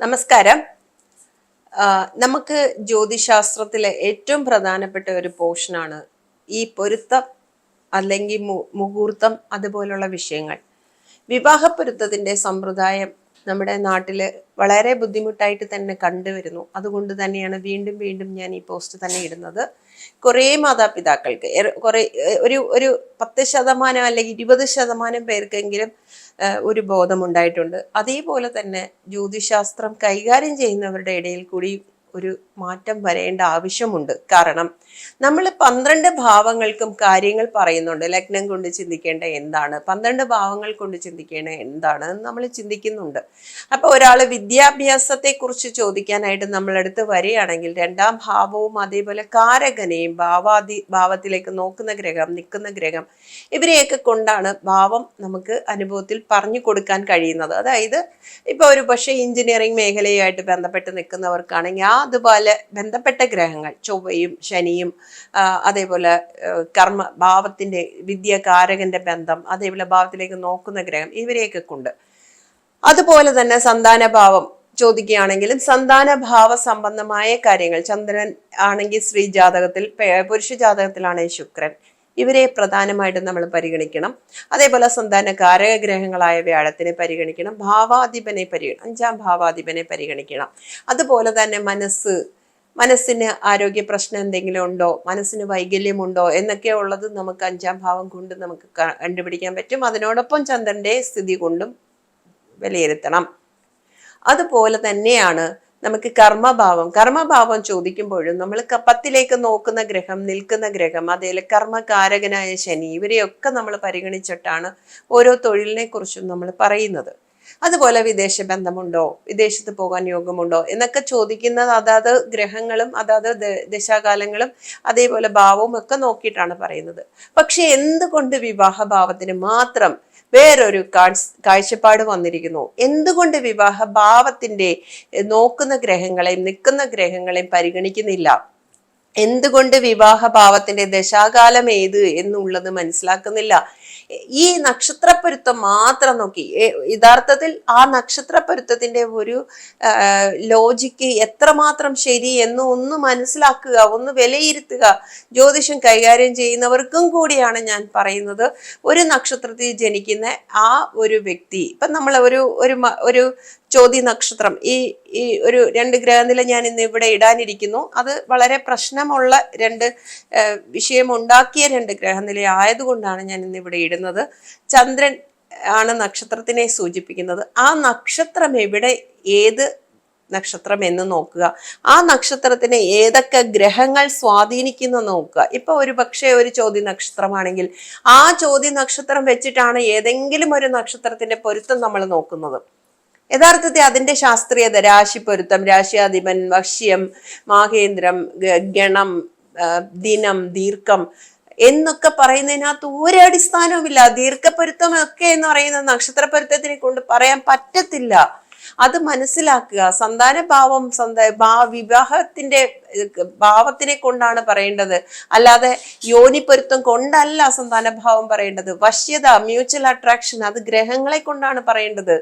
നമസ്കാരം. നമുക്ക് ജ്യോതിശാസ്ത്രത്തിലെ ഏറ്റവും പ്രധാനപ്പെട്ട ഒരു പോർഷനാണ് ഈ പൊരുത്തം അല്ലെങ്കിൽ മുഹൂർത്തം അതുപോലുള്ള വിഷയങ്ങൾ. വിവാഹ പൊരുത്തത്തിന്റെ സമ്പ്രദായം നമ്മുടെ നാട്ടിൽ വളരെ ബുദ്ധിമുട്ടായിട്ട് തന്നെ കണ്ടുവരുന്നു. അതുകൊണ്ട് തന്നെയാണ് വീണ്ടും വീണ്ടും ഞാൻ ഈ പോസ്റ്റ് തന്നെ ഇടുന്നത്. കുറേ മാതാപിതാക്കൾക്ക് കുറേ ഒരു ഒരു പത്ത് ശതമാനം അല്ലെങ്കിൽ ഇരുപത് ശതമാനം പേർക്കെങ്കിലും ഒരു ബോധമുണ്ടായിട്ടുണ്ട്. അതേപോലെ തന്നെ ജ്യോതിശാസ്ത്രം കൈകാര്യം ചെയ്യുന്നവരുടെ ഇടയിൽ കൂടി ഒരു മാറ്റം വരേണ്ട ആവശ്യമുണ്ട്. കാരണം നമ്മൾ പന്ത്രണ്ട് ഭാവങ്ങൾക്കും കാര്യങ്ങൾ പറയുന്നുണ്ട്. ലഗ്നം കൊണ്ട് ചിന്തിക്കേണ്ട എന്താണ്? പന്ത്രണ്ട് ഭാവങ്ങൾ കൊണ്ട് ചിന്തിക്കേണ്ട എന്താണ് നമ്മൾ ചിന്തിക്കുന്നുണ്ട്. അപ്പൊ ഒരാൾ വിദ്യാഭ്യാസത്തെ കുറിച്ച് ചോദിക്കാനായിട്ട് നമ്മളെടുത്ത് വരികയാണെങ്കിൽ രണ്ടാം ഭാവവും അതേപോലെ കാരകനെയും ഭാവാദി ഭാവത്തിലേക്ക് നോക്കുന്ന ഗ്രഹം നിൽക്കുന്ന ഗ്രഹം ഇവരെയൊക്കെ കൊണ്ടാണ് ഭാവം നമുക്ക് അനുഭവത്തിൽ പറഞ്ഞു കൊടുക്കാൻ കഴിയുന്നത്. അതായത് ഇപ്പൊ ഒരു പക്ഷേ എഞ്ചിനീയറിംഗ് മേഖലയുമായിട്ട് ബന്ധപ്പെട്ട് നിൽക്കുന്നവർക്കാണെങ്കിൽ ആ അതുപോലെ ബന്ധപ്പെട്ട ഗ്രഹങ്ങൾ ചൊവ്വയും ശനിയും അതേപോലെ കർമ്മ ഭാവത്തിന്റെ വിദ്യകാരകന്റെ ബന്ധം അതേപോലെ ഭാവത്തിലേക്ക് നോക്കുന്ന ഗ്രഹം ഇവരെയൊക്കെ കൊണ്ട് അതുപോലെ തന്നെ സന്താനഭാവം ചോദിക്കുകയാണെങ്കിലും സന്താനഭാവ സംബന്ധമായ കാര്യങ്ങൾ ചന്ദ്രൻ ആണെങ്കിൽ സ്ത്രീ ജാതകത്തിൽ പുരുഷ ജാതകത്തിലാണെങ്കിൽ ശുക്രൻ ഇവരെ പ്രധാനമായിട്ടും നമ്മൾ പരിഗണിക്കണം. അതേപോലെ സന്താന കാരക ഗ്രഹങ്ങളായ വ്യാഴത്തിനെ പരിഗണിക്കണം ഭാവാധിപനെ പരിഗണി അഞ്ചാം ഭാവാധിപനെ പരിഗണിക്കണം. അതുപോലെ തന്നെ മനസ്സ് മനസ്സിന് ആരോഗ്യ പ്രശ്നം എന്തെങ്കിലും ഉണ്ടോ? മനസ്സിന് വൈകല്യമുണ്ടോ? എന്നൊക്കെ ഉള്ളത് നമുക്ക് അഞ്ചാം ഭാവം കൊണ്ട് നമുക്ക് കണ്ടുപിടിക്കാൻ പറ്റും. അതിനോടൊപ്പം ചന്ദ്രന്റെ സ്ഥിതി കൊണ്ടും വിലയിരുത്തണം. അതുപോലെ തന്നെയാണ് നമുക്ക് കർമ്മഭാവം. കർമ്മഭാവം ചോദിക്കുമ്പോഴും നമ്മൾ പത്തിലേക്ക് നോക്കുന്ന ഗ്രഹം നിൽക്കുന്ന ഗ്രഹം അതേപോലെ കർമ്മകാരകനായ ശനി ഇവരെയൊക്കെ നമ്മൾ പരിഗണിച്ചിട്ടാണ് ഓരോ തൊഴിലിനെ കുറിച്ചും നമ്മൾ പറയുന്നത്. അതുപോലെ വിദേശ ബന്ധമുണ്ടോ? വിദേശത്ത് പോകാൻ യോഗമുണ്ടോ? എന്നൊക്കെ ചോദിക്കുന്നത് അതാത് ഗ്രഹങ്ങളും അതാത് ദശാകാലങ്ങളും അതേപോലെ ഭാവവും ഒക്കെ നോക്കിയിട്ടാണ് പറയുന്നത്. പക്ഷെ എന്തുകൊണ്ട് വിവാഹ ഭാവത്തിന് മാത്രം വേറൊരു കാഴ്ചപ്പാട് വന്നിരിക്കുന്നു? എന്തുകൊണ്ട് വിവാഹ ഭാവത്തിന്റെ നോക്കുന്ന ഗ്രഹങ്ങളെയും നിൽക്കുന്ന ഗ്രഹങ്ങളെയും പരിഗണിക്കുന്നില്ല? എന്തുകൊണ്ട് വിവാഹ ഭാവത്തിന്റെ ദശാകാലം ഏത് എന്നുള്ളത് മനസ്സിലാക്കുന്നില്ല? ഈ നക്ഷത്രപ്പൊരുത്തം മാത്രം നോക്കി. യഥാർത്ഥത്തിൽ ആ നക്ഷത്രപ്പൊരുത്തത്തിന്റെ ഒരു ലോജിക്ക് എത്രമാത്രം ശരി എന്ന് ഒന്ന് മനസ്സിലാക്കുക ഒന്ന് വിലയിരുത്തുക ജ്യോതിഷം കൈകാര്യം ചെയ്യുന്നവർക്കും കൂടിയാണ് ഞാൻ പറയുന്നത്. ഒരു നക്ഷത്രത്തിൽ ജനിക്കുന്ന ആ ഒരു വ്യക്തി ഇപ്പൊ നമ്മൾ ഒരു ഒരു ഒരു ചോദ്യ നക്ഷത്രം ഈ ഈ ഒരു രണ്ട് ഗ്രഹനില ഞാൻ ഇന്ന് ഇവിടെ ഇടാനിരിക്കുന്നു. അത് വളരെ പ്രശ്നമുള്ള രണ്ട് വിഷയമുണ്ടാക്കിയ രണ്ട് ഗ്രഹനില ആയതുകൊണ്ടാണ് ഞാൻ ഇന്ന് ഇവിടെ ഇടുന്നത്. ചന്ദ്രൻ ആണ് നക്ഷത്രത്തിനെ സൂചിപ്പിക്കുന്നത്. ആ നക്ഷത്രം എവിടെ ഏത് നക്ഷത്രം എന്ന് നോക്കുക. ആ നക്ഷത്രത്തിനെ ഏതൊക്കെ ഗ്രഹങ്ങൾ സ്വാധീനിക്കുന്നു നോക്കുക. ഇപ്പൊ ഒരു പക്ഷേ ഒരു ചോദ്യ നക്ഷത്രമാണെങ്കിൽ ആ ചോദ്യ നക്ഷത്രം വെച്ചിട്ടാണ് ഏതെങ്കിലും ഒരു നക്ഷത്രത്തിന്റെ പൊരുത്തം നമ്മൾ നോക്കുന്നത്. യഥാർത്ഥത്തിൽ അതിന്റെ ശാസ്ത്രീയത രാശി പൊരുത്തം രാശിയാധിപൻ വശ്യം മാഹേന്ദ്രം ഗണം ദിനം ദീർഘം എന്നൊക്കെ പറയുന്നതിനകത്ത് ഒരു അടിസ്ഥാനവുമില്ല ദീർഘപ്പൊരുത്തം ഒക്കെ എന്ന് പറയുന്ന നക്ഷത്ര പൊരുത്തത്തിനെ കൊണ്ട് പറയാൻ പറ്റത്തില്ല. അത് മനസ്സിലാക്കുക. സന്താന ഭാവം സന്ത വിവാഹത്തിന്റെ ഭാവത്തിനെ കൊണ്ടാണ് പറയേണ്ടത്. അല്ലാതെ യോനിപ്പൊരുത്തം കൊണ്ടല്ല സന്താന ഭാവം പറയേണ്ടത്. വശ്യത മ്യൂച്വൽ അട്രാക്ഷൻ അത് ഗ്രഹങ്ങളെ കൊണ്ടാണ് പറയേണ്ടത്.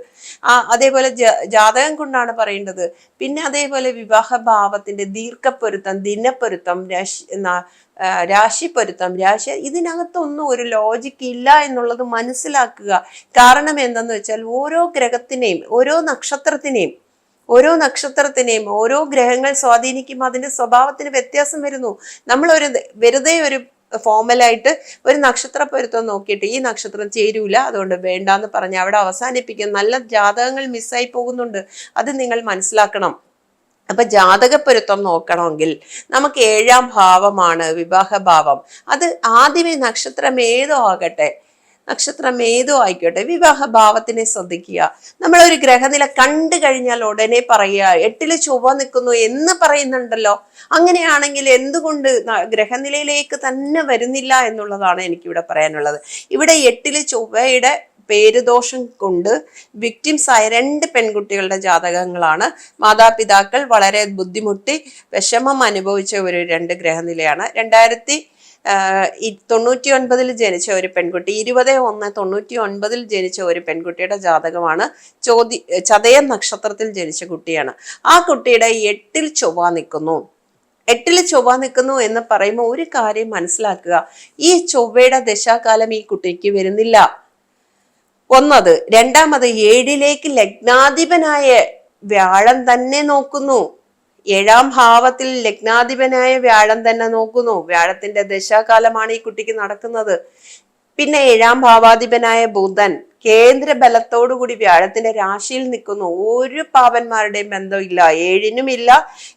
ആ അതേപോലെ ജാതകം കൊണ്ടാണ് പറയേണ്ടത്. പിന്നെ അതേപോലെ വിവാഹ ഭാവത്തിന്റെ ദീർഘപ്പൊരുത്തം ദിനപ്പൊരുത്തം രാശി രാശിപ്പൊരുത്തം രാശി ഇതിനകത്തൊന്നും ഒരു ലോജിക്ക് ഇല്ല എന്നുള്ളത് മനസ്സിലാക്കുക. കാരണം എന്തെന്ന് വെച്ചാൽ ഓരോ ഗ്രഹത്തിനെയും ഓരോ നക്ഷത്രത്തിനെയും ഓരോ നക്ഷത്രത്തിനെയും ഓരോ ഗ്രഹങ്ങൾ സ്വാധീനിക്കുമ്പോൾ അതിന്റെ സ്വഭാവത്തിന് വ്യത്യാസം വരുന്നു. നമ്മൾ ഒരു വെറുതെ ഒരു ഫോമലായിട്ട് ഒരു നക്ഷത്ര പൊരുത്തം നോക്കിയിട്ട് ഈ നക്ഷത്രം ചേരൂല അതുകൊണ്ട് വേണ്ടാന്ന് പറഞ്ഞ് അവിടെ അവസാനിപ്പിക്കും നല്ല ജാതകങ്ങൾ മിസ്സായി പോകുന്നുണ്ട്. അത് നിങ്ങൾ മനസ്സിലാക്കണം. അപ്പൊ ജാതകപ്പൊരുത്തം നോക്കണമെങ്കിൽ നമുക്ക് ഏഴാം ഭാവമാണ് വിവാഹ ഭാവം. അത് ആദ്യമേ നക്ഷത്രം ഏതോ ആകട്ടെ. നക്ഷത്രം ഏതോ ആയിക്കോട്ടെ വിവാഹ ഭാവത്തിനെ ശ്രദ്ധിക്കുക. നമ്മൾ ഒരു ഗ്രഹനില കണ്ടു കഴിഞ്ഞാൽ ഉടനെ പറയുക എട്ടിൽ ചൊവ്വ നിൽക്കുന്നു എന്ന് പറയുന്നുണ്ടല്ലോ. അങ്ങനെയാണെങ്കിൽ എന്തുകൊണ്ട് ഗ്രഹനിലയിലേക്ക് തന്നെ വരുന്നില്ല എന്നുള്ളതാണ് എനിക്കിവിടെ പറയാനുള്ളത്. ഇവിടെ എട്ടിൽ ചൊവ്വയുടെ പേരുദോഷം കൊണ്ട് വിക്ടിംസ് ആയ രണ്ട് പെൺകുട്ടികളുടെ ജാതകങ്ങളാണ്. മാതാപിതാക്കൾ വളരെ ബുദ്ധിമുട്ടി വിഷമം അനുഭവിച്ച ഒരു രണ്ട് ഗ്രഹനിലയാണ്. രണ്ടായിരത്തി തൊണ്ണൂറ്റി ഒൻപതിൽ ജനിച്ച ഒരു പെൺകുട്ടി ഇരുപത് ഒന്ന് തൊണ്ണൂറ്റി ഒൻപതിൽ ജനിച്ച ഒരു പെൺകുട്ടിയുടെ ജാതകമാണ് ചോദ്യ ചതയ നക്ഷത്രത്തിൽ ജനിച്ച കുട്ടിയാണ്. ആ കുട്ടിയുടെ എട്ടിൽ ചൊവ്വ നിൽക്കുന്നു. എട്ടിൽ ചൊവ്വ നിൽക്കുന്നു എന്ന് പറയുമ്പോൾ ഒരു കാര്യം മനസ്സിലാക്കുക. ഈ ചൊവ്വയുടെ ദശാകാലം ഈ കുട്ടിക്ക് വരുന്നില്ല. ഒന്നത് രണ്ടാമത് ഏഴിലേക്ക് ലഗ്നാധിപനായ വ്യാഴം തന്നെ നോക്കുന്നു. ഏഴാം ഭാവത്തിൽ ലഗ്നാധിപനായ വ്യാഴം തന്നെ നോക്കുന്നു. വ്യാഴത്തിന്റെ ദശാകാലമാണ് ഈ കുട്ടിക്ക് നടക്കുന്നത്. പിന്നെ ഏഴാം ഭാവാധിപനായ ബുധൻ കേന്ദ്ര ബലത്തോടുകൂടി വ്യാഴത്തിന്റെ രാശിയിൽ നിൽക്കുന്നു. ഒരു പാവന്മാരുടെയും ബന്ധമില്ല ഏഴിനും ഇല്ല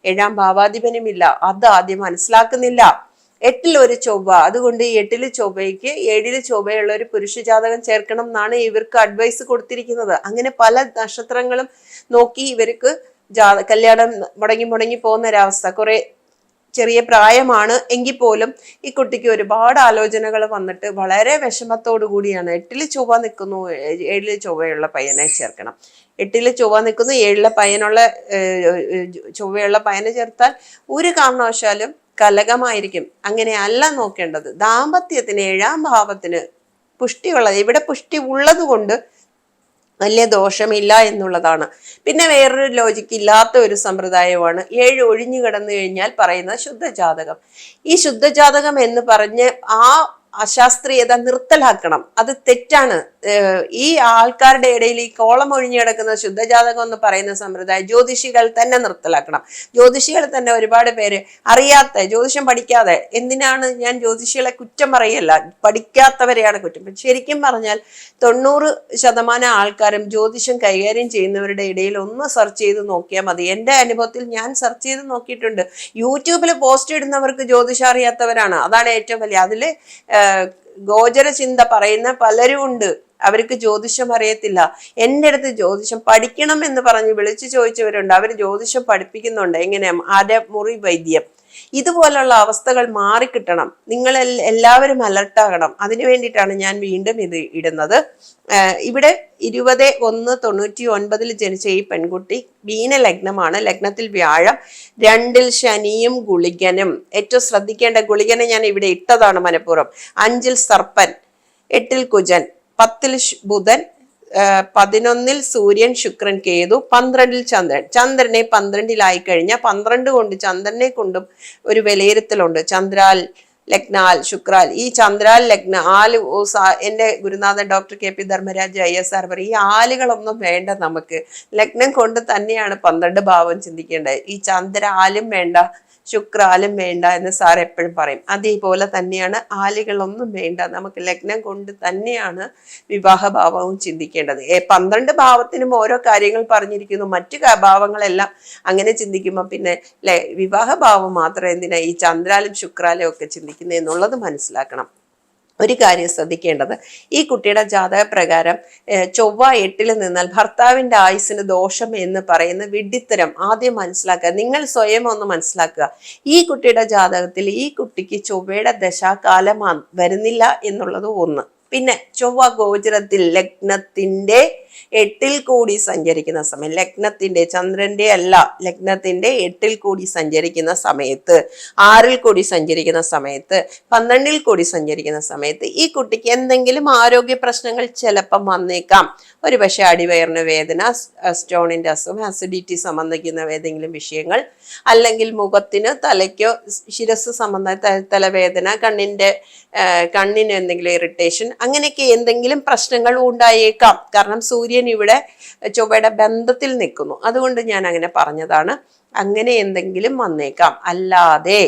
ഏഴാം ഭാവാധിപനും ഇല്ല. അത് ആദ്യം മനസ്സിലാക്കുന്നില്ല. എട്ടിൽ ഒരു ചൊവ്വ. അതുകൊണ്ട് ഈ എട്ടിൽ ചൊവ്വയ്ക്ക് ഏഴിൽ ചൊവ്വയുള്ള ഒരു പുരുഷ ജാതകം ചേർക്കണം എന്നാണ് ഇവർക്ക് അഡ്വൈസ് കൊടുത്തിരിക്കുന്നത്. അങ്ങനെ പല നക്ഷത്രങ്ങളും നോക്കി ഇവർക്ക് ജാ കല്യാണം മുടങ്ങി മുടങ്ങി പോകുന്ന ഒരവസ്ഥ. കുറെ ചെറിയ പ്രായമാണ് എങ്കിൽ പോലും ഈ കുട്ടിക്ക് ഒരുപാട് ആലോചനകൾ വന്നിട്ട് വളരെ വിഷമത്തോടു കൂടിയാണ്. എട്ടിൽ ചൊവ്വ നിൽക്കുന്നു ഏഴിൽ ചൊവ്വയുള്ള പയ്യനെ ചേർക്കണം. എട്ടിൽ ചൊവ്വ നിൽക്കുന്നു ഏഴിലെ പയ്യനുള്ള ചൊവ്വയുള്ള പയ്യനെ ചേർത്താൽ ഒരു കാരണവശാലും കലകമായിരിക്കും. അങ്ങനെ അല്ല നോക്കേണ്ടത്. ദാമ്പത്യത്തിന് ഏഴാം ഭാവത്തിന് പുഷ്ടിയുള്ളത് ഇവിടെ പുഷ്ടി ഉള്ളത് കൊണ്ട് വലിയ ദോഷമില്ല എന്നുള്ളതാണ്. പിന്നെ വേറൊരു ലോജിക്ക് ഇല്ലാത്ത ഒരു സമ്പ്രദായമാണ് ഏഴ് ഒഴിഞ്ഞു കിടന്നു കഴിഞ്ഞാൽ പറയുന്ന ശുദ്ധജാതകം. ഈ ശുദ്ധജാതകം എന്ന് പറഞ്ഞ് ആ അശാസ്ത്രീയത നിർത്തലാക്കണം. അത് തെറ്റാണ്. ഈ ആൾക്കാരുടെ ഇടയിൽ ഈ കോളം ഒഴിഞ്ഞു കിടക്കുന്ന ശുദ്ധജാതകം എന്ന് പറയുന്ന സമ്പ്രദായം ജ്യോതിഷികൾ തന്നെ നിർത്തലാക്കണം. ജ്യോതിഷികൾ തന്നെ ഒരുപാട് പേര് അറിയാത്ത ജ്യോതിഷം പഠിക്കാതെ എന്തിനാണ് ഞാൻ ജ്യോതിഷികളെ കുറ്റം പറയല്ല? പഠിക്കാത്തവരെയാണ് കുറ്റം. ശരിക്കും പറഞ്ഞാൽ തൊണ്ണൂറ് ശതമാനം ആൾക്കാരും ജ്യോതിഷം കൈകാര്യം ചെയ്യുന്നവരുടെ ഇടയിൽ ഒന്ന് സെർച്ച് ചെയ്ത് നോക്കിയാൽ മതി. എന്റെ അനുഭവത്തിൽ ഞാൻ സെർച്ച് ചെയ്ത് നോക്കിയിട്ടുണ്ട്. യൂട്യൂബിൽ പോസ്റ്റ് ഇടുന്നവർക്ക് ജ്യോതിഷം അറിയാത്തവരാണ്. അതാണ് ഏറ്റവും വലിയ. അതിൽ ഗോചര ചിന്ത പറയുന്ന പലരും ഉണ്ട്. അവർക്ക് ജ്യോതിഷം അറിയത്തില്ല. എന്റെ അടുത്ത് ജ്യോതിഷം പഠിക്കണം എന്ന് പറഞ്ഞ് വിളിച്ചു ചോദിച്ചവരുണ്ട്. അവർ ജ്യോതിഷം പഠിപ്പിക്കുന്നുണ്ട്. എങ്ങനെ അര മുറി വൈദ്യം. ഇതുപോലുള്ള അവസ്ഥകൾ മാറിക്കിട്ടണം. നിങ്ങൾ എല്ലാവരും അലർട്ടാകണം. അതിനു വേണ്ടിയിട്ടാണ് ഞാൻ വീണ്ടും ഇത് ഇടുന്നത്. ഇവിടെ ഇരുപത് ഒന്ന് തൊണ്ണൂറ്റി ഒൻപതിൽ ജനിച്ച ഈ പെൺകുട്ടി മീന ലഗ്നമാണ്. ലഗ്നത്തിൽ വ്യാഴം രണ്ടിൽ ശനിയും ഗുളികനും. ഏറ്റവും ശ്രദ്ധിക്കേണ്ട ഗുളികനെ ഞാൻ ഇവിടെ ഇട്ടതാണ് മനഃപൂർവം. അഞ്ചിൽ സർപ്പൻ എട്ടിൽ കുജൻ പത്തിൽ ബുധൻ പതിനൊന്നിൽ സൂര്യൻ ശുക്രൻ കേതു പന്ത്രണ്ടിൽ ചന്ദ്രൻ. ചന്ദ്രനെ പന്ത്രണ്ടിലായി കഴിഞ്ഞാൽ പന്ത്രണ്ട് കൊണ്ട് ചന്ദ്രനെ കൊണ്ടും ഒരു വിലയിരുത്തലുണ്ട്. ചന്ദ്രാൽ ലഗ്നാൽ ശുക്രാൽ. ഈ ചന്ദ്രാൽ ലഗ്ന ആൽ എന്റെ ഗുരുനാഥൻ doctor K P Dharmaraj I S R പറയും ഈ ആലുകളൊന്നും വേണ്ട നമുക്ക്. ലഗ്നം കൊണ്ട് തന്നെയാണ് പന്ത്രണ്ട് ഭാവം ചിന്തിക്കേണ്ടത്. ഈ ചന്ദ്രാലും വേണ്ട. ശുക്രാലും വേണ്ട എന്ന് സാർ എപ്പോഴും പറയും. അതേപോലെ തന്നെയാണ് ആലുകളൊന്നും വേണ്ട. നമുക്ക് ലഗ്നം കൊണ്ട് തന്നെയാണ് വിവാഹ ഭാവവും ചിന്തിക്കേണ്ടത്. ഏ, പന്ത്രണ്ട് ഭാവത്തിനും ഓരോ കാര്യങ്ങൾ പറഞ്ഞിരിക്കുന്നു. മറ്റു ഭാവങ്ങളെല്ലാം അങ്ങനെ ചിന്തിക്കുമ്പോൾ പിന്നെ വിവാഹ ഭാവം മാത്രം എന്തിനാ ഈ ചന്ദ്രാലും ശുക്രാലും ഒക്കെ ചിന്തിക്കുന്നത് എന്നുള്ളത് മനസ്സിലാക്കണം. ഒരു കാര്യം ശ്രദ്ധിക്കേണ്ടത്. ഈ കുട്ടിയുടെ ജാതക പ്രകാരം ചൊവ്വ എട്ടിൽ നിന്നാൽ ഭർത്താവിന്റെ ആയുസ്സിന് ദോഷം എന്ന് പറയുന്ന വിഡ്ഢിത്തരം ആദ്യം മനസ്സിലാക്കുക. നിങ്ങൾ സ്വയം ഒന്ന് മനസ്സിലാക്കുക. ഈ കുട്ടിയുടെ ജാതകത്തിൽ ഈ കുട്ടിക്ക് ചൊവ്വയുടെ ദശാകാലം ആ- വരുന്നില്ല എന്നുള്ളത് ഒന്ന്. പിന്നെ ചൊവ്വ ഗോചരത്തിൽ ലഗ്നത്തിന്റെ എട്ടിൽ കൂടി സഞ്ചരിക്കുന്ന സമയം. ലഗ്നത്തിന്റെ ചന്ദ്രന്റെ അല്ല ലഗ്നത്തിന്റെ എട്ടിൽ കൂടി സഞ്ചരിക്കുന്ന സമയത്ത് ആറിൽ കൂടി സഞ്ചരിക്കുന്ന സമയത്ത് പന്ത്രണ്ടിൽ കൂടി സഞ്ചരിക്കുന്ന സമയത്ത് ഈ കുട്ടിക്ക് എന്തെങ്കിലും ആരോഗ്യ പ്രശ്നങ്ങൾ ചിലപ്പം വന്നേക്കാം. ഒരു പക്ഷേ അടിവയറിന് വേദന സ്റ്റോണിന്റെ അസുഖം അസിഡിറ്റി സംബന്ധിക്കുന്ന ഏതെങ്കിലും വിഷയങ്ങൾ അല്ലെങ്കിൽ മുഖത്തിന് തലയ്ക്കോ ശിരസ് സംബന്ധ തലവേദന കണ്ണിന്റെ കണ്ണിന് എന്തെങ്കിലും ഇറിറ്റേഷൻ അങ്ങനെയൊക്കെ എന്തെങ്കിലും പ്രശ്നങ്ങൾ ഉണ്ടായേക്കാം. കാരണം സൂര്യൻ ഇവിടെ ചൊവ്വയുടെ ബന്ധത്തിൽ നിൽക്കുന്നു. അതുകൊണ്ട് ഞാൻ അങ്ങനെ പറഞ്ഞതാണ്. അങ്ങനെ എന്തെങ്കിലും വന്നേക്കാം. അല്ലാതെ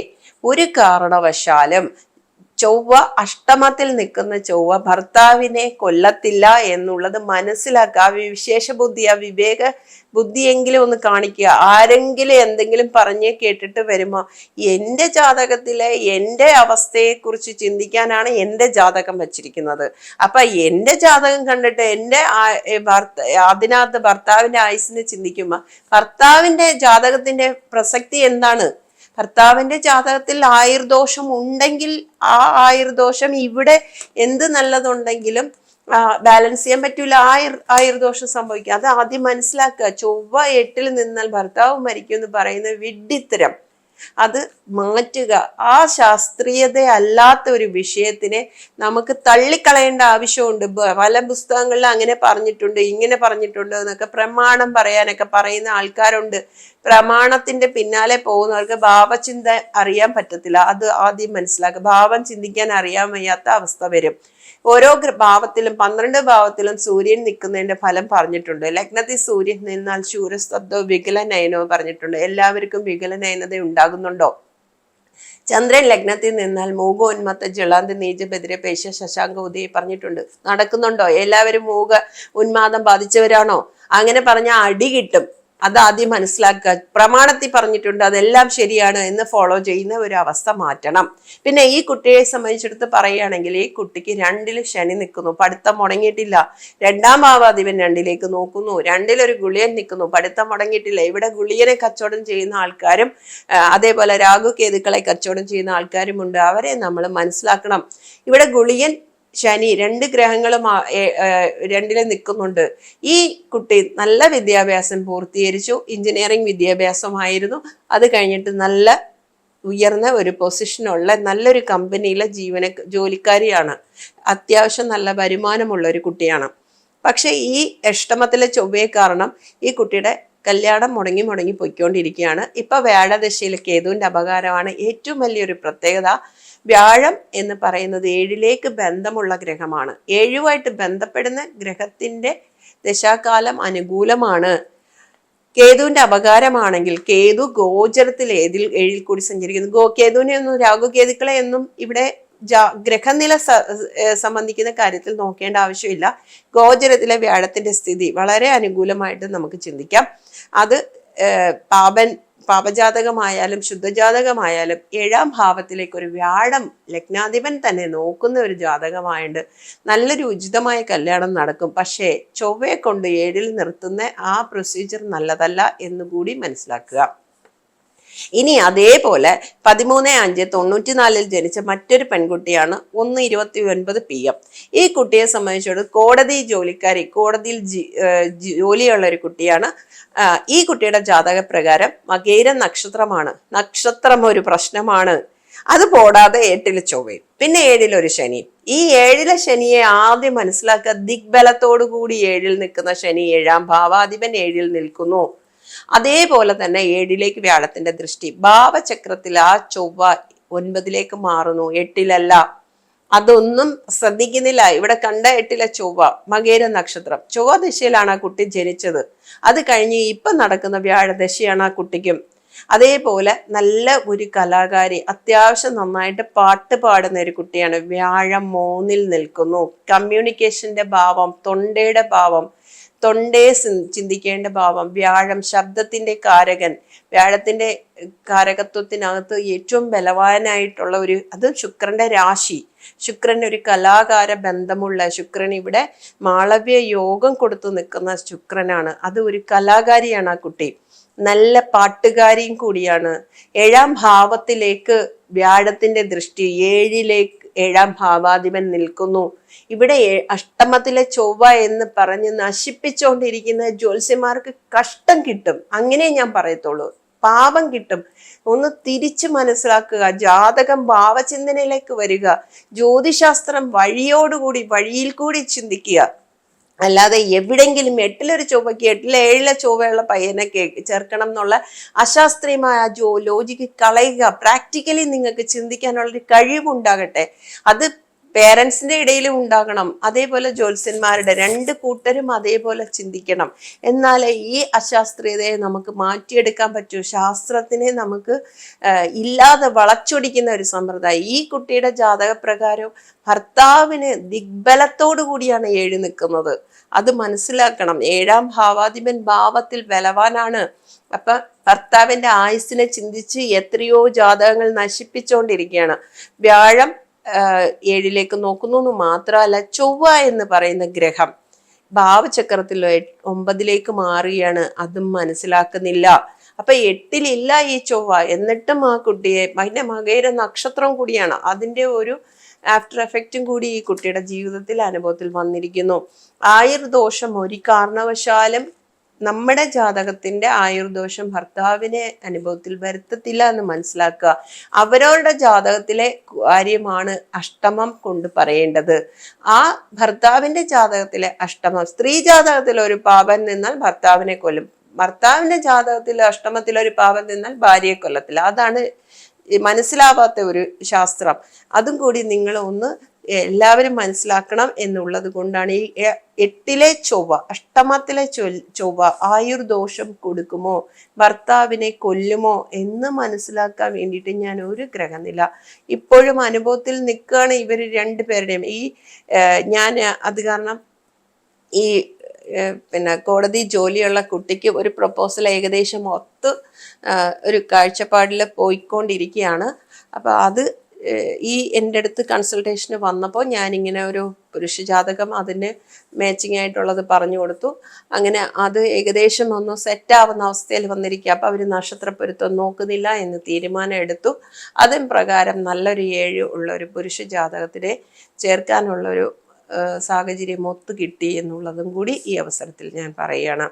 ഒരു കാരണവശാലും ചൊവ്വ അഷ്ടമത്തിൽ നിൽക്കുന്ന ചൊവ്വ ഭർത്താവിനെ കൊല്ലത്തില്ല എന്നുള്ളത് മനസ്സിലാക്കുക വിശേഷ ബുദ്ധി ആ വിവേക ബുദ്ധിയെങ്കിലും ഒന്ന് കാണിക്കുക. ആരെങ്കിലും എന്തെങ്കിലും പറഞ്ഞ് കേട്ടിട്ട് വരുമോ എന്റെ ജാതകത്തിലെ എന്റെ അവസ്ഥയെക്കുറിച്ച് ചിന്തിക്കാനാണ് എന്റെ ജാതകം വച്ചിരിക്കുന്നത്. അപ്പൊ എന്റെ ജാതകം കണ്ടിട്ട് എന്റെ ഭർത്ത അതിനകത്ത് ഭർത്താവിന്റെ ആയുസിനെ ചിന്തിക്കുമ്പോൾ ഭർത്താവിന്റെ ജാതകത്തിന്റെ പ്രസക്തി എന്താണ്? ഭർത്താവിന്റെ ജാതകത്തിൽ ആയുർദോഷം ഉണ്ടെങ്കിൽ ആ ആയുർദോഷം ഇവിടെ എന്ത് നല്ലതുണ്ടെങ്കിലും ബാലൻസ് ചെയ്യാൻ പറ്റൂല. ആയുർ ആയുർദോഷം സംഭവിക്കുക അത് ആദ്യം മനസ്സിലാക്കുക. ചൊവ്വ എട്ടിൽ നിന്നാൽ ഭർത്താവ് മരിക്കും എന്ന് പറയുന്ന വിഡ്ഢിത്തരം. അത് മാറ്റുക. ആ ശാസ്ത്രീയത അല്ലാത്ത ഒരു വിഷയത്തിനെ നമുക്ക് തള്ളിക്കളയേണ്ട ആവശ്യമുണ്ട്. പല പുസ്തകങ്ങളിൽ അങ്ങനെ പറഞ്ഞിട്ടുണ്ട് ഇങ്ങനെ പറഞ്ഞിട്ടുണ്ട് എന്നൊക്കെ പ്രമാണം പറയാനൊക്കെ പറയുന്ന ആൾക്കാരുണ്ട്. പ്രമാണത്തിന്റെ പിന്നാലെ പോകുന്നവർക്ക് ഭാവചിന്ത അറിയാൻ പറ്റത്തില്ല. അത് ആദ്യം മനസ്സിലാക്കുക. ഭാവം ചിന്തിക്കാൻ അറിയാൻ വയ്യാത്ത അവസ്ഥ വരും. ഓരോ ഭാവത്തിലും പന്ത്രണ്ട് ഭാവത്തിലും സൂര്യൻ നിൽക്കുന്നതിന്റെ ഫലം പറഞ്ഞിട്ടുണ്ട്. ലഗ്നത്തിൽ സൂര്യൻ നിന്നാൽ ശൂരസ്തബ്ദോ വികലനയനോ പറഞ്ഞിട്ടുണ്ട്. എല്ലാവർക്കും വികലനയനത ഉണ്ടാകുന്നുണ്ടോ? ചന്ദ്രൻ ലഗ്നത്തിൽ നിന്നാൽ മൂകോന്മത്ത ജളാന്ത് നീചബെതിരെ പേശ ശശാങ്ക ഉദയ പറഞ്ഞിട്ടുണ്ട്. നടക്കുന്നുണ്ടോ? എല്ലാവരും മൂക ഉന്മാദം ബാധിച്ചവരാണോ? അങ്ങനെ പറഞ്ഞ അടി കിട്ടും. അത് ആദ്യം മനസ്സിലാക്കുക. പ്രമാണത്തിൽ പറഞ്ഞിട്ടുണ്ട് അതെല്ലാം ശരിയാണ് എന്ന് ഫോളോ ചെയ്യുന്ന ഒരു അവസ്ഥ മാറ്റണം. പിന്നെ ഈ കുട്ടിയെ സംബന്ധിച്ചിടത്ത് പറയുകയാണെങ്കിൽ ഈ കുട്ടിക്ക് രണ്ടിൽ ശനി നിൽക്കുന്നു. പഠിത്തം മുടങ്ങിയിട്ടില്ല. രണ്ടാം ഭാവാധിപൻ രണ്ടിലേക്ക് നോക്കുന്നു. രണ്ടിലൊരു ഗുളിയൻ നിൽക്കുന്നു. പഠിത്തം മുടങ്ങിയിട്ടില്ല. ഇവിടെ ഗുളിയനെ കച്ചവടം ചെയ്യുന്ന ആൾക്കാരും അതേപോലെ രാഘു കേതുക്കളെ കച്ചവടം ചെയ്യുന്ന ആൾക്കാരും ഉണ്ട് അവരെ നമ്മൾ മനസ്സിലാക്കണം. ഇവിടെ ഗുളിയൻ ശനി രണ്ട് ഗ്രഹങ്ങളും രണ്ടിൽ നിൽക്കുന്നുണ്ട്. ഈ കുട്ടി നല്ല വിദ്യാഭ്യാസം പൂർത്തീകരിച്ചു എഞ്ചിനീയറിംഗ് വിദ്യാഭ്യാസമായിരുന്നു. അത് കഴിഞ്ഞിട്ട് നല്ല ഉയർന്ന ഒരു പൊസിഷനുള്ള നല്ലൊരു കമ്പനിയിലെ ജീവന ജോലിക്കാരിയാണ്. അത്യാവശ്യം നല്ല വരുമാനമുള്ള ഒരു കുട്ടിയാണ്. പക്ഷെ ഈ അഷ്ടമത്തിലെ ചൊവ്വയെ കാരണം ഈ കുട്ടിയുടെ കല്യാണം മുടങ്ങി മുടങ്ങി പൊയ്ക്കൊണ്ടിരിക്കുകയാണ്. ഇപ്പൊ വ്യാഴദശയിൽ കേതുവിന്റെ അപകാരമാണ് ഏറ്റവും വലിയൊരു പ്രത്യേകത. വ്യാഴം എന്ന് പറയുന്നത് ഏഴിലേക്ക് ബന്ധമുള്ള ഗ്രഹമാണ്. ഏഴുമായിട്ട് ബന്ധപ്പെടുന്ന ഗ്രഹത്തിന്റെ ദശാകാലം അനുകൂലമാണ്. കേതുവിന്റെ അപകാരമാണെങ്കിൽ കേതു ഗോചരത്തിൽ ഏതിൽ ഏഴിൽ കൂടി സഞ്ചരിക്കുന്നു. ഗോ കേതുവിനെ ഒന്നും രാഹു കേതുക്കളെ ഒന്നും ഇവിടെ ഗ്രഹനില സംബന്ധിക്കുന്ന കാര്യത്തിൽ നോക്കേണ്ട ആവശ്യമില്ല. ഗോചരത്തിലെ വ്യാഴത്തിന്റെ സ്ഥിതി വളരെ അനുകൂലമായിട്ട് നമുക്ക് ചിന്തിക്കാം. അത് പാപൻ പാപജാതകമായാലും ശുദ്ധജാതകമായാലും ഏഴാം ഭാവത്തിലേക്ക് ഒരു വ്യാഴം ലഗ്നാധിപൻ തന്നെ നോക്കുന്ന ഒരു ജാതകമായുണ്ട് നല്ലൊരു ഉചിതമായ കല്യാണം നടക്കും. പക്ഷേ ചൊവ്വയെ കൊണ്ട് ഏഴിൽ നിർത്തുന്ന ആ പ്രൊസീജിയർ നല്ലതല്ല എന്നുകൂടി മനസ്സിലാക്കുക. ഇനി അതേപോലെ പതിമൂന്ന് അഞ്ച് തൊണ്ണൂറ്റിനാലിൽ ജനിച്ച മറ്റൊരു പെൺകുട്ടിയാണ് ഒന്ന് ഇരുപത്തി ഒൻപത് പി എം. ഈ കുട്ടിയെ സംബന്ധിച്ചോട് കോടതി ജോലിക്കാരി കോടതിയിൽ ജോലിയുള്ള ഒരു കുട്ടിയാണ്. ഈ കുട്ടിയുടെ ജാതക പ്രകാരം മകേര നക്ഷത്രമാണ്. നക്ഷത്രം ഒരു പ്രശ്നമാണ്. അത് പോടാതെ എട്ടിൽ ചൊവ്വയും. പിന്നെ ഏഴിലൊരു ശനി ഈ ഏഴിലെ ശനിയെ ആദ്യം മനസ്സിലാക്കുക. ദിഗ്ബലത്തോടു കൂടി ഏഴിൽ നിൽക്കുന്ന ശനി ഏഴാം ഭാവാധിപൻ ഏഴിൽ നിൽക്കുന്നു. അതേപോലെ തന്നെ ഏഴിലേക്ക് വ്യാഴത്തിന്റെ ദൃഷ്ടി. ഭാവചക്രത്തിൽ ആ ചൊവ്വ ഒൻപതിലേക്ക് മാറുന്നു. എട്ടിലല്ല. അതൊന്നും ശ്രദ്ധിക്കുന്നില്ല. ഇവിടെ കണ്ട എട്ടിലെ ചൊവ്വ മകേര നക്ഷത്രം. ചൊവ്വ ദിശയിലാണ് ആ കുട്ടി ജനിച്ചത്. അത് കഴിഞ്ഞ് ഇപ്പൊ നടക്കുന്ന വ്യാഴദശയാണ് ആ കുട്ടിക്കും. അതേപോലെ നല്ല ഒരു കലാകാരി അത്യാവശ്യം നന്നായിട്ട് പാട്ട് പാടുന്ന ഒരു കുട്ടിയാണ്. വ്യാഴം മൂന്നിൽ നിൽക്കുന്നു. കമ്മ്യൂണിക്കേഷന്റെ ഭാവം തൊണ്ടയുടെ ഭാവം തൊണ്ടയെ ചിൻ- ചിന്തിക്കേണ്ട ഭാവം. വ്യാഴം ശബ്ദത്തിന്റെ കാരകൻ. വ്യാഴത്തിന്റെ കാരകത്വത്തിനകത്ത് ഏറ്റവും ബലവാനായിട്ടുള്ള ഒരു അത് ശുക്രന്റെ രാശി. ശുക്രൻ ഒരു കലാകാര ബന്ധമുള്ള ശുക്രൻ ഇവിടെ മാളവ്യ യോഗം കൊടുത്തു നിൽക്കുന്ന ശുക്രനാണ്. അത് ഒരു കലാകാരിയാണ് ആ കുട്ടി. നല്ല പാട്ടുകാരിയും കൂടിയാണ്. ഏഴാം ഭാവത്തിലേക്ക് വ്യാഴത്തിന്റെ ദൃഷ്ടി ഏഴിലേക്ക് ഏഴാം ഭാവാധിപൻ നിൽക്കുന്നു. ഇവിടെ അഷ്ടമത്തിലെ ചൊവ്വ എന്ന് പറഞ്ഞ് നശിപ്പിച്ചുകൊണ്ടിരിക്കുന്ന ജ്യോത്സ്യന്മാർക്ക് കഷ്ടം കിട്ടും. അങ്ങനെ ഞാൻ പറയത്തുള്ളൂ. പാപം കിട്ടും. ഒന്ന് തിരിച്ചു മനസ്സിലാക്കുക. ജാതകം ഭാവചിന്തനയിലേക്ക് വരിക. ജ്യോതിശാസ്ത്രം വഴിയോടുകൂടി വഴിയിൽ കൂടി ചിന്തിക്കുക. അല്ലാതെ എവിടെങ്കിലും എട്ടിലൊരു ചൊവ്വയ്ക്ക് എട്ടിലെ ഏഴിലെ ചൊവ്വയുള്ള പയ്യനെ ചേർക്കണം എന്നുള്ള അശാസ്ത്രീയമായ ജോ ലോജിക്ക് കളയുക പ്രാക്ടിക്കലി നിങ്ങൾക്ക് ചിന്തിക്കാനുള്ള ഒരു കഴിവുണ്ടാകട്ടെ. അത് പേരൻസിന്റെ ഇടയിലും ഉണ്ടാകണം. അതേപോലെ ജ്യോത്സ്യന്മാരുടെ രണ്ട് കൂട്ടരും അതേപോലെ ചിന്തിക്കണം. എന്നാലേ ഈ അശാസ്ത്രീയതയെ നമുക്ക് മാറ്റിയെടുക്കാൻ പറ്റൂ. ശാസ്ത്രത്തിനെ നമുക്ക് ഇല്ലാതെ വളച്ചൊടിക്കുന്ന ഒരു സമ്പ്രദായം. ഈ കുട്ടിയുടെ ജാതകപ്രകാരം ഭർത്താവിന് ദിഗ്ബലത്തോടു കൂടിയാണ് ഏഴ് നിൽക്കുന്നത്. അത് മനസ്സിലാക്കണം. ഏഴാം ഭാവാധിപൻ ഭാവത്തിൽ ബലവാനാണ്. അപ്പൊ ഭർത്താവിന്റെ ആയുസിനെ ചിന്തിച്ച് എത്രയോ ജാതകങ്ങൾ നശിപ്പിച്ചുകൊണ്ടിരിക്കുകയാണ് വ്യാഴം ഏഴിലേക്ക് നോക്കുന്നു എന്ന് മാത്രമല്ല ചൊവ്വ എന്ന് പറയുന്ന ഗ്രഹം ഭാവചക്രത്തിൽ ഒമ്പതിലേക്ക് മാറുകയാണ് അതും മനസ്സിലാക്കുന്നില്ല. അപ്പൊ എട്ടിലില്ല ഈ ചൊവ്വ. എന്നിട്ടും ആ കുട്ടിയെ അതിന്റെ മകേര നക്ഷത്രം കൂടിയാണ്. അതിന്റെ ഒരു ആഫ്റ്റർ എഫക്റ്റും കൂടി ഈ കുട്ടിയുടെ ജീവിതത്തിൽ അനുഭവത്തിൽ വന്നിരിക്കുന്നു. ആയുർദോഷം ഒരു കാരണവശാലും നമ്മുടെ ജാതകത്തിന്റെ ആയുർദോഷം ഭർത്താവിനെ അനുഭവത്തിൽ വരുത്തത്തില്ല എന്ന് മനസ്സിലാക്കുക. അവരവരുടെ ജാതകത്തിലെ കാര്യമാണ് അഷ്ടമം കൊണ്ട് പറയേണ്ടത്. ആ ഭർത്താവിന്റെ ജാതകത്തിലെ അഷ്ടമം സ്ത്രീ ജാതകത്തിൽ ഒരു പാപൻ നിന്നാൽ ഭർത്താവിനെ കൊല്ലും. ഭർത്താവിന്റെ ജാതകത്തിൽ അഷ്ടമത്തിൽ ഒരു പാപം നിന്നാൽ ഭാര്യയെ കൊല്ലത്തില്ല. അതാണ് മനസ്സിലാവാത്ത ഒരു ശാസ്ത്രം. അതും കൂടി നിങ്ങൾ ഒന്ന് എല്ലാവരും മനസ്സിലാക്കണം എന്നുള്ളത് കൊണ്ടാണ് ഈ എട്ടിലെ ചൊവ്വ അഷ്ടമത്തിലെ ചൊവ്വ ആയുർദോഷം കൊടുക്കുമോ ഭർത്താവിനെ കൊല്ലുമോ എന്ന് മനസ്സിലാക്കാൻ വേണ്ടിയിട്ട് ഞാൻ ഒരു ഗ്രഹനില. ഇപ്പോഴും അനുഭവത്തിൽ നിൽക്കുകയാണ് ഇവർ രണ്ടുപേരുടെയും ഈ ഞാൻ അത് കാരണം ഈ പിന്നെ കോടതി ജോലിയുള്ള കുട്ടിക്ക് ഒരു പ്രപ്പോസൽ ഏകദേശം ഒത്ത് ഒരു കാഴ്ചപ്പാടിൽ പോയിക്കൊണ്ടിരിക്കുകയാണ്. അപ്പോൾ അത് ഈ എന്റെ അടുത്ത് കൺസൾട്ടേഷന് വന്നപ്പോൾ ഞാനിങ്ങനെ ഒരു പുരുഷ ജാതകം അതിന് മാച്ചിങ് ആയിട്ടുള്ളത് പറഞ്ഞു കൊടുത്തു. അങ്ങനെ അത് ഏകദേശം ഒന്ന് സെറ്റ് ആവുന്ന അവസ്ഥയിൽ വന്നിരിക്കുക. അപ്പോൾ അവർ നക്ഷത്രപ്പൊരുത്തം നോക്കുന്നില്ല എന്ന് തീരുമാനം എടുത്തു. അതിൻ പ്രകാരം നല്ലൊരു ഏഴ് ഉള്ള ഒരു പുരുഷ ജാതകത്തിനെ ചേർക്കാനുള്ളൊരു സാഹചര്യം ഒത്തു കിട്ടി എന്നുള്ളതും കൂടി ഈ അവസരത്തിൽ ഞാൻ പറയുകയാണ്.